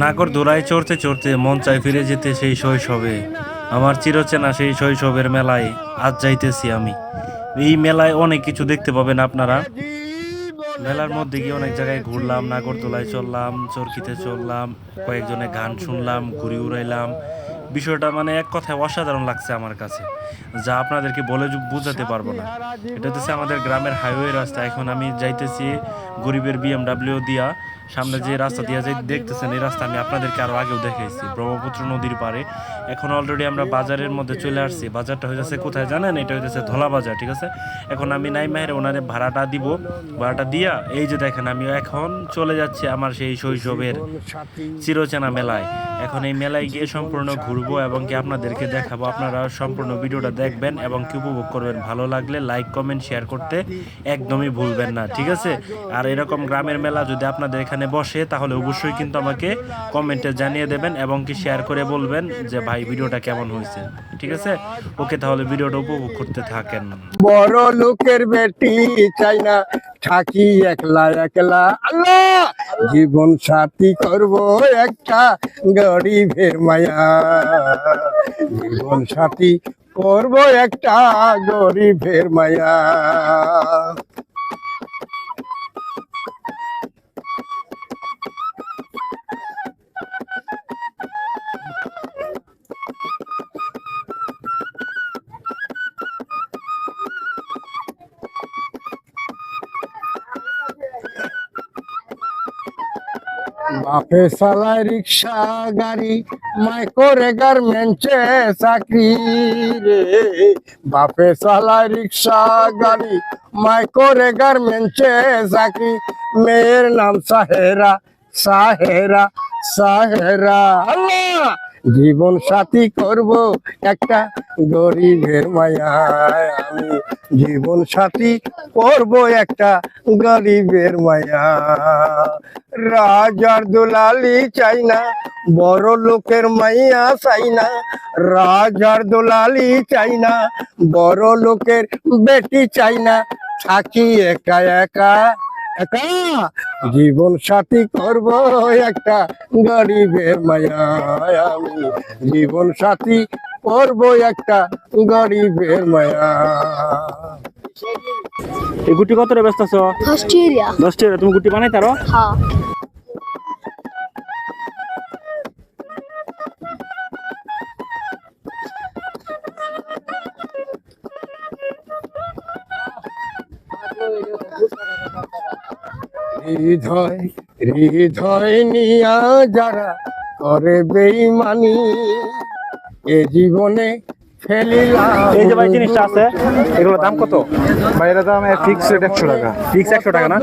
নাগর দোলায় চড়তে চড়তে মন চাই ফিরে যেতে সেই শৈশবে। আমার চিরচেনা সেই শৈশবের মেলায় আজ যাইতেছি আমি। এই মেলায় অনেক কিছু দেখতে পাবেন আপনারা। মেলার মধ্যে গিয়ে অনেক জায়গায় ঘুরলাম, নাগরদোলায় চললাম, চরকিতে চললাম, কয়েকজনে গান শুনলাম ঘুরি উড়াইলাম। বিষয়টা মানে এক কথায় অসাধারণ লাগছে আমার কাছে, যা আপনাদেরকে বলে বোঝাতে পারব না। এটা হচ্ছে আমাদের গ্রামের হাইওয়ে রাস্তা। এখন আমি যাইতেছি গরিবের বিএমডাব্লিউ দিয়া। সামনে যে রাস্তা দিয়ে যাই দেখতেছেন এই রাস্তা আমি আপনাদেরকে আরও আগেও দেখাইছি। ব্রহ্মপুত্র নদীর পারে এখন অলরেডি আমরা বাজারের মধ্যে চলে আসছি। বাজারটা হয়ে যাচ্ছে কোথায় জানেন? এটা হয়ে যাচ্ছে ধলা বাজার ঠিক আছে? এখন আমি নাই মাহের ওনারে ভাড়াটা দিব। ভাড়াটা দিয়া এই যে দেখেন আমি এখন চলে যাচ্ছি আমার সেই শৈশবের চিরচেনা মেলায়। এখন এই মেলায় গিয়ে সম্পূর্ণ ঘুরবো এবং কি আপনাদেরকে দেখাবো। আপনারা সম্পূর্ণ ভিডিওটা দেখবেন এবং কি উপভোগ করবেন। ভালো লাগলে লাইক কমেন্ট শেয়ার করতে একদমই ভুলবেন না ঠিক আছে? আর এরকম গ্রামের মেলা যদি আপনাদের এখানে বসে, তাহলে অবশ্যই কিন্তু আমাকে কমেন্টে জানিয়ে দেবেন এবং কি শেয়ার করে বলবেন যে, ভাই, ভিডিওটা কেমন হয়েছে? ঠিক আছে? ওকে, তাহলে ভিডিওটা উপভোগ করতে থাকেন। বড় লোকের বেটি, চাই না থাকি একলা একলা। আল্লাহ! জীবন সাথী করব একটা গরিবের মায়া। জীবন সাথী করব একটা গরিবের মায়া। বাপে চালায় রিক্সা, গাড়ি মাই করে গার্মেন্টে চাকরি রে। বাপে চালায় রিক্সা, গাড়ি মাই করে গার্মেন্টে চাকরি। মেয়ের নাম সাহেরা সাহেরা সাহেরা। জীবন সাথী করব একটা গরিবের মায়ায় আমি জীবন সাথী করব একটা গরিবের মায়া। রাজার দুলালি চাই না, বড় লোকের মাইয়া চাই না। রাজার দুলালি চাই না, বড় লোকের বেটি চাই না। থাকি একা একা একা। জীবন সাথী করব একটা গরিবের মায়া। আমি জীবন সাথী করব একটা গরিবের মায়া। এই গুটি কত রে ব্যস্ত আছো? অস্ট্রেলিয়া। টাকা তুমি গুটি বানাই তারো? হ্যাঁ। হৃদয় হৃদয় নিয়া যারা করে বেইমানি এ জীবনে এই যে ভাই জিনিসটা আছে এগুলোর দাম কত? বাইরে দাম ফিক্স রেট একশো টাকা। ফিক্স একশো টাকা না?